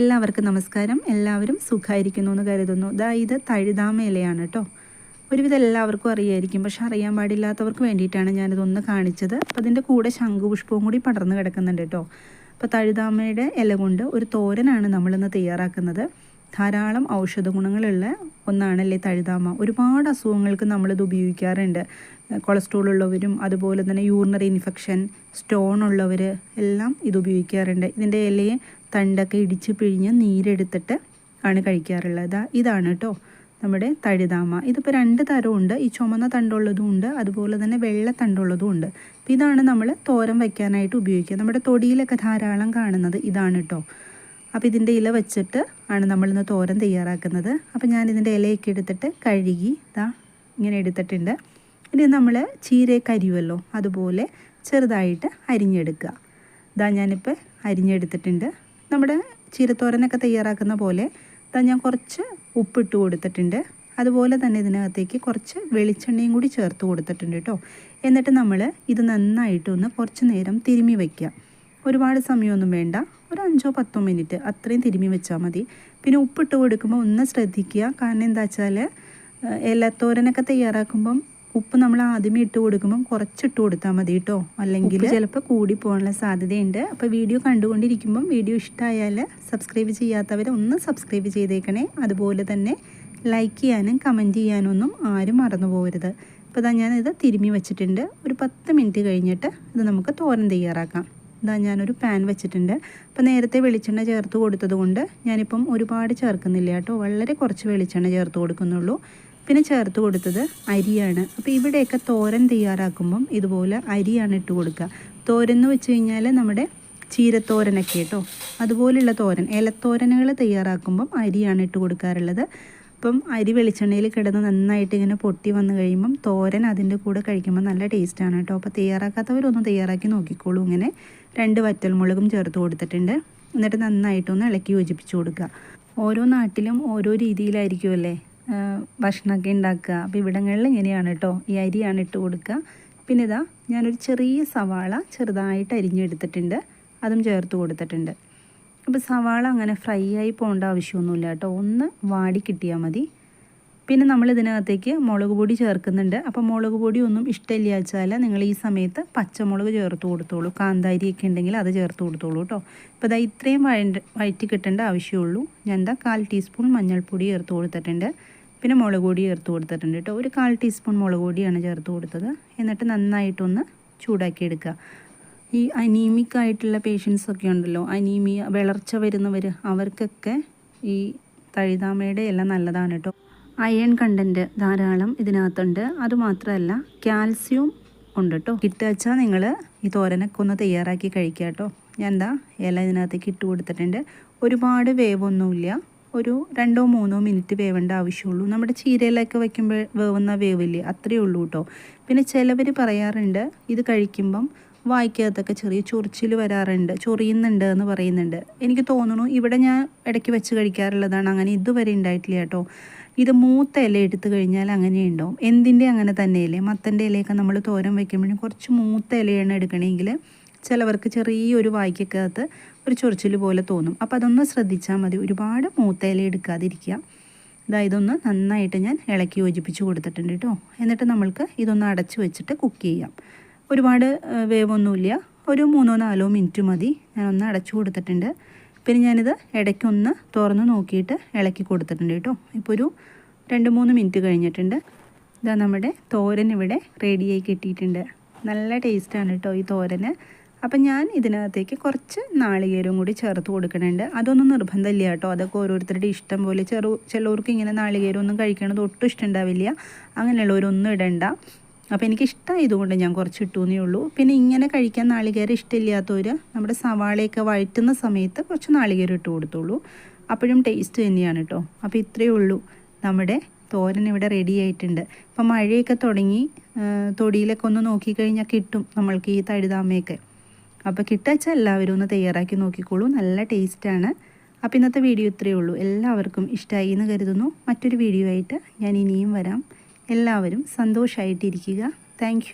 എല്ലാവർക്കും നമസ്കാരം. എല്ലാവരും സുഖമായിരിക്കുന്നു എന്ന് കരുതുന്നു. ദാ ഇത് തഴുതാമ ഇലയാണ് കേട്ടോ ഒരുവിധം എല്ലാവർക്കും അറിയായിരിക്കും. പക്ഷെ അറിയാൻ പാടില്ലാത്തവർക്ക് വേണ്ടിയിട്ടാണ് ഞാനിതൊന്ന് കാണിച്ചത്. അപ്പം അതിന്റെ കൂടെ ശംഖുപുഷ്പവും കൂടി പടർന്നു കിടക്കുന്നുണ്ട് കേട്ടോ അപ്പോൾ തഴുതാമയുടെ ഇല കൊണ്ട് ഒരു തോരനാണ് നമ്മളിന്ന് തയ്യാറാക്കുന്നത്. ധാരാളം ഔഷധ ഗുണങ്ങളുള്ള ഒന്നാണല്ലേ തഴുതാമ? ഒരുപാട് അസുഖങ്ങൾക്ക് നമ്മളിത് ഉപയോഗിക്കാറുണ്ട്. കൊളസ്ട്രോൾ ഉള്ളവരും അതുപോലെ തന്നെ യൂറിനറി ഇൻഫെക്ഷൻ സ്റ്റോൺ ഉള്ളവർ എല്ലാം ഇത് ഉപയോഗിക്കാറുണ്ട്. ഇതിന്റെ ഇലയെ തണ്ടൊക്കെ ഇടിച്ച് പിഴിഞ്ഞ് നീരെടുത്തിട്ട് ആണ് കഴിക്കാറുള്ളത്. ഇതാണ് കേട്ടോ നമ്മുടെ തഴുതാമ. ഇതിപ്പോൾ രണ്ട് തരമുണ്ട് ഈ ചുമന്ന തണ്ടുള്ളതും ഉണ്ട്. അതുപോലെ തന്നെ വെള്ള തണ്ടുള്ളതും ഉണ്ട്. ഇതാണ് നമ്മൾ തോരം വയ്ക്കാനായിട്ട് ഉപയോഗിക്കുക. നമ്മുടെ തൊടിയിലൊക്കെ ധാരാളം കാണുന്നത് ഇതാണ് കേട്ടോ അപ്പോൾ ഇതിന്റെ ഇല വെച്ചിട്ട് ആണ് നമ്മളിന്ന് തോരൻ തയ്യാറാക്കുന്നത്. അപ്പോൾ ഞാൻ ഇതിന്റെ ഇലയൊക്കെ എടുത്തിട്ട് കഴുകി ഇതാ ഇങ്ങനെ എടുത്തിട്ടുണ്ട്. ഇനി നമ്മൾ ചീരയൊക്കെ അരിയുമല്ലോ അതുപോലെ ചെറുതായിട്ട് അരിഞ്ഞെടുക്കുക. ഇതാ ഞാനിപ്പോൾ അരിഞ്ഞെടുത്തിട്ടുണ്ട്. നമ്മുടെ ചീരത്തോരനൊക്കെ തയ്യാറാക്കുന്ന പോലെ ഇതാ ഞാൻ കുറച്ച് ഉപ്പിട്ട് കൊടുത്തിട്ടുണ്ട്. അതുപോലെ തന്നെ ഇതിനകത്തേക്ക് കുറച്ച് വെളിച്ചെണ്ണയും കൂടി ചേർത്ത് കൊടുത്തിട്ടുണ്ട് കേട്ടോ. എന്നിട്ട് നമ്മൾ ഇത് നന്നായിട്ടൊന്ന് കുറച്ച് നേരം തിരുമ്മി വയ്ക്കുക ഒരുപാട് സമയമൊന്നും വേണ്ട. ഒരു അഞ്ചോ പത്തോ മിനിറ്റ് അത്രയും തിരുമ്മി വെച്ചാൽ മതി. പിന്നെ ഉപ്പിട്ട് കൊടുക്കുമ്പോൾ ഒന്ന് ശ്രദ്ധിക്കുക. കാരണം എന്താ വെച്ചാൽ ഇലത്തോരനൊക്കെ തയ്യാറാക്കുമ്പം ഉപ്പ് നമ്മൾ ആദ്യമേ ഇട്ട് കൊടുക്കുമ്പം കുറച്ചിട്ട് കൊടുത്താൽ മതി കേട്ടോ അല്ലെങ്കിൽ ചിലപ്പോൾ കൂടി പോകാനുള്ള സാധ്യതയുണ്ട്. അപ്പോൾ വീഡിയോ കണ്ടുകൊണ്ടിരിക്കുമ്പം വീഡിയോ ഇഷ്ടമായാൽ സബ്സ്ക്രൈബ് ചെയ്യാത്തവർ ഒന്ന് സബ്സ്ക്രൈബ് ചെയ്തേക്കണേ. അതുപോലെ തന്നെ ലൈക്ക് ചെയ്യാനും കമന്റ് ചെയ്യാനൊന്നും ആരും മറന്നു പോകരുത്. ഇപ്പോൾ ഞാനിത് തിരുമ്മി വെച്ചിട്ടുണ്ട്. ഒരു പത്ത് മിനിറ്റ് കഴിഞ്ഞിട്ട് ഇത് നമുക്ക് തോരൻ തയ്യാറാക്കാം. ഇതാ ഞാനൊരു പാൻ വെച്ചിട്ടുണ്ട്. അപ്പോൾ നേരത്തെ വെളിച്ചെണ്ണ ചേർത്ത് കൊടുത്തത് കൊണ്ട് ഞാനിപ്പം ഒരുപാട് ചേർക്കുന്നില്ല കേട്ടോ. വളരെ കുറച്ച് വെളിച്ചെണ്ണ ചേർത്ത് കൊടുക്കുന്നുള്ളൂ. പിന്നെ ചേർത്ത് കൊടുത്തത് അരിയാണ്. അപ്പോൾ ഇവിടെയൊക്കെ തോരൻ തയ്യാറാക്കുമ്പം ഇതുപോലെ അരിയാണ് ഇട്ട് കൊടുക്കുക. തോരൻ എന്ന് വെച്ച് കഴിഞ്ഞാൽ നമ്മുടെ ചീരത്തോരനൊക്കെ കേട്ടോ. അതുപോലുള്ള തോരൻ ഇലത്തോരനുകൾ തയ്യാറാക്കുമ്പം അരിയാണ് ഇട്ട് കൊടുക്കാറുള്ളത്. അപ്പം അരി വെളിച്ചെണ്ണയിൽ കിടന്ന് നന്നായിട്ട് ഇങ്ങനെ പൊട്ടി വന്നു കഴിയുമ്പം തോരൻ അതിന്റെ കൂടെ കഴിക്കുമ്പോൾ നല്ല ടേസ്റ്റാണ് കേട്ടോ. അപ്പോൾ തയ്യാറാക്കാത്തവരൊന്ന് തയ്യാറാക്കി നോക്കിക്കോളൂ ഇങ്ങനെ. രണ്ട് വറ്റൽമുളകും ചേർത്ത് കൊടുത്തിട്ടുണ്ട്. എന്നിട്ട് നന്നായിട്ടൊന്ന് ഇളക്കി യോജിപ്പിച്ച് കൊടുക്കുക. ഓരോ നാട്ടിലും ഓരോ രീതിയിലായിരിക്കുമല്ലേ ഭക്ഷണമൊക്കെ ഉണ്ടാക്കുക. അപ്പോൾ ഇവിടങ്ങളിൽ ഇങ്ങനെയാണ് കേട്ടോ. ഈ അരിയാണ് ഇട്ട് കൊടുക്കുക. പിന്നെ ഇതാ ഞാനൊരു ചെറിയ സവാള ചെറുതായിട്ട് അരിഞ്ഞെടുത്തിട്ടുണ്ട്. അതും ചേർത്ത് കൊടുത്തിട്ടുണ്ട്. അപ്പോൾ സവാള അങ്ങനെ ഫ്രൈ ആയി പോകേണ്ട ആവശ്യമൊന്നുമില്ല കേട്ടോ. ഒന്ന് വാടി കിട്ടിയാൽ മതി. പിന്നെ നമ്മൾ ഇതിനകത്തേക്ക് മുളക് പൊടി ചേർക്കുന്നുണ്ട്. അപ്പോൾ മുളക് പൊടി ഒന്നും ഇഷ്ടമില്ല വെച്ചാൽ നിങ്ങൾ ഈ സമയത്ത് പച്ചമുളക് ചേർത്ത് കൊടുത്തോളൂ. കാന്താരിയൊക്കെ ഉണ്ടെങ്കിൽ അത് ചേർത്ത് കൊടുത്തോളൂ കേട്ടോ. ഇപ്പോൾ ഇതാ ഇത്രയും വഴണ്ട് വഴറ്റി കിട്ടേണ്ട ആവശ്യമുള്ളൂ. ഞാൻ എന്താ കാൽ ടീസ്പൂൺ മഞ്ഞൾപ്പൊടി ചേർത്ത് കൊടുത്തിട്ടുണ്ട്. പിന്നെ മുളക് പൊടി ചേർത്ത് കൊടുത്തിട്ടുണ്ട് കേട്ടോ. ഒരു കാൽ ടീസ്പൂൺ മുളക് പൊടിയാണ് ചേർത്ത് കൊടുത്തത്. എന്നിട്ട് നന്നായിട്ടൊന്ന് ചൂടാക്കി എടുക്കുക. ഈ അനീമിക് ആയിട്ടുള്ള പേഷ്യൻസ് ഒക്കെ ഉണ്ടല്ലോ അനീമിയ വിളർച്ച വരുന്നവർ അവർക്കൊക്കെ ഈ തഴുതാമയുടെ എല്ലാം നല്ലതാണ് കേട്ടോ അയൺ കണ്ടന്റ് ധാരാളം ഇതിനകത്തുണ്ട്. അതുമാത്രമല്ല കാൽസ്യം ഉണ്ട് കേട്ടോ കിട്ടുവച്ചാൽ നിങ്ങൾ ഈ തോരനൊക്കെ ഒന്ന് തയ്യാറാക്കി കഴിക്കുക കേട്ടോ ഞാൻ എന്താ? ഇല ഇതിനകത്തേക്ക് ഇട്ട് കൊടുത്തിട്ടുണ്ട്. ഒരുപാട് വേവൊന്നുമില്ല. ഒരു രണ്ടോ മൂന്നോ മിനിറ്റ് വേവേണ്ട ആവശ്യമുള്ളൂ. നമ്മുടെ ചീരയിലൊക്കെ വയ്ക്കുമ്പോൾ വേവുന്ന വേവില്ലേ? അത്രയേ ഉള്ളൂ കേട്ടോ പിന്നെ ചിലവർ പറയാറുണ്ട് ഇത് കഴിക്കുമ്പം വായിക്കകത്തൊക്കെ ചെറിയ ചൊറിച്ചിൽ വരാറുണ്ട് ചൊറിയുന്നുണ്ട് എന്ന് പറയുന്നുണ്ട്. എനിക്ക് തോന്നുന്നു ഇവിടെ ഞാൻ ഇടയ്ക്ക് വെച്ച് കഴിക്കാറുള്ളതാണ്. അങ്ങനെ ഇതുവരെ ഉണ്ടായിട്ടില്ല കേട്ടോ. ഇത് മൂത്ത ഇല എടുത്തു കഴിഞ്ഞാൽ അങ്ങനെ ഉണ്ടാവും. എന്തിന്റെ അങ്ങനെ തന്നെയല്ലേ മത്തന്റെ ഇലയൊക്കെ നമ്മൾ തോരൻ വയ്ക്കുമ്പോഴും കുറച്ച് മൂത്ത ഇലയാണ് എടുക്കണമെങ്കിൽ ചിലവർക്ക് ചെറിയൊരു വായിക്കകത്ത് ഒരു ചൊറിച്ചിൽ പോലെ തോന്നും. അപ്പോൾ അതൊന്ന് ശ്രദ്ധിച്ചാൽ മതി. ഒരുപാട് മൂത്ത ഇല എടുക്കാതിരിക്കുക. ഇതാ ഇതൊന്ന് നന്നായിട്ട് ഞാൻ ഇളക്കി യോജിപ്പിച്ച് കൊടുത്തിട്ടുണ്ട് കേട്ടോ. എന്നിട്ട് നമ്മൾക്ക് ഇതൊന്ന് അടച്ചു വെച്ചിട്ട് കുക്ക് ചെയ്യാം. ഒരുപാട് വേവൊന്നുമില്ല. ഒരു മൂന്നോ നാലോ മിനിറ്റ് മതി. ഞാനൊന്ന് അടച്ചു കൊടുത്തിട്ടുണ്ട്. പിന്നെ ഞാനിത് ഇടയ്ക്കൊന്ന് തുറന്ന് നോക്കിയിട്ട് ഇളക്കി കൊടുത്തിട്ടുണ്ട് കേട്ടോ. ഇപ്പോൾ ഒരു രണ്ട് മൂന്ന് മിനിറ്റ് കഴിഞ്ഞിട്ടുണ്ട്. ഇതാ നമ്മുടെ തോരൻ ഇവിടെ റെഡിയായി കിട്ടിയിട്ടുണ്ട്. നല്ല ടേസ്റ്റാണ് കേട്ടോ ഈ തോരന്. അപ്പം ഞാൻ ഇതിനകത്തേക്ക് കുറച്ച് നാളികേരവും കൂടി ചേർത്ത് കൊടുക്കുന്നുണ്ട്. അതൊന്നും നിർബന്ധമില്ല കേട്ടോ. അതൊക്കെ ഓരോരുത്തരുടെ ഇഷ്ടം പോലെ ചെറു ചിലവർക്ക് ഇങ്ങനെ നാളികേരം ഒന്നും കഴിക്കണത് ഒട്ടും ഇഷ്ടമുണ്ടാവില്ല അങ്ങനെയുള്ളവരൊന്നും ഇടണ്ട. അപ്പോൾ എനിക്ക് ഇഷ്ടമായതുകൊണ്ട് ഞാൻ കുറച്ച് ഇട്ടുവെന്നേ ഉള്ളൂ. പിന്നെ ഇങ്ങനെ കഴിക്കാൻ നാളികേരം ഇഷ്ടമില്ലാത്തവർ നമ്മുടെ സവാളയൊക്കെ വഴറ്റുന്ന സമയത്ത് കുറച്ച് നാളികേരം ഇട്ട് കൊടുത്തോളൂ. അപ്പോഴും ടേസ്റ്റ് തന്നെയാണ് കേട്ടോ അപ്പോൾ ഇത്രയേ ഉള്ളൂ. നമ്മുടെ തോരൻ ഇവിടെ റെഡി ആയിട്ടുണ്ട്. ഇപ്പം മഴയൊക്കെ തുടങ്ങി തൊടിയിലൊക്കെ ഒന്ന് നോക്കിക്കഴിഞ്ഞാൽ കിട്ടും നമ്മൾക്ക് ഈ തഴുതാമയൊക്കെ അപ്പോൾ കിട്ടച്ച എല്ലാവരും ഒന്ന് തയ്യാറാക്കി നോക്കിക്കോളൂ. നല്ല ടേസ്റ്റാണ് അപ്പോൾ ഇന്നത്തെ വീഡിയോ ഇത്രയേ ഉള്ളൂ. എല്ലാവർക്കും ഇഷ്ടമായി എന്ന് കരുതുന്നു. മറ്റൊരു വീഡിയോ ആയിട്ട് ഞാൻ ഇനിയും വരാം. എല്ലാവരും സന്തോഷമായിട്ടിരിക്കുക താങ്ക്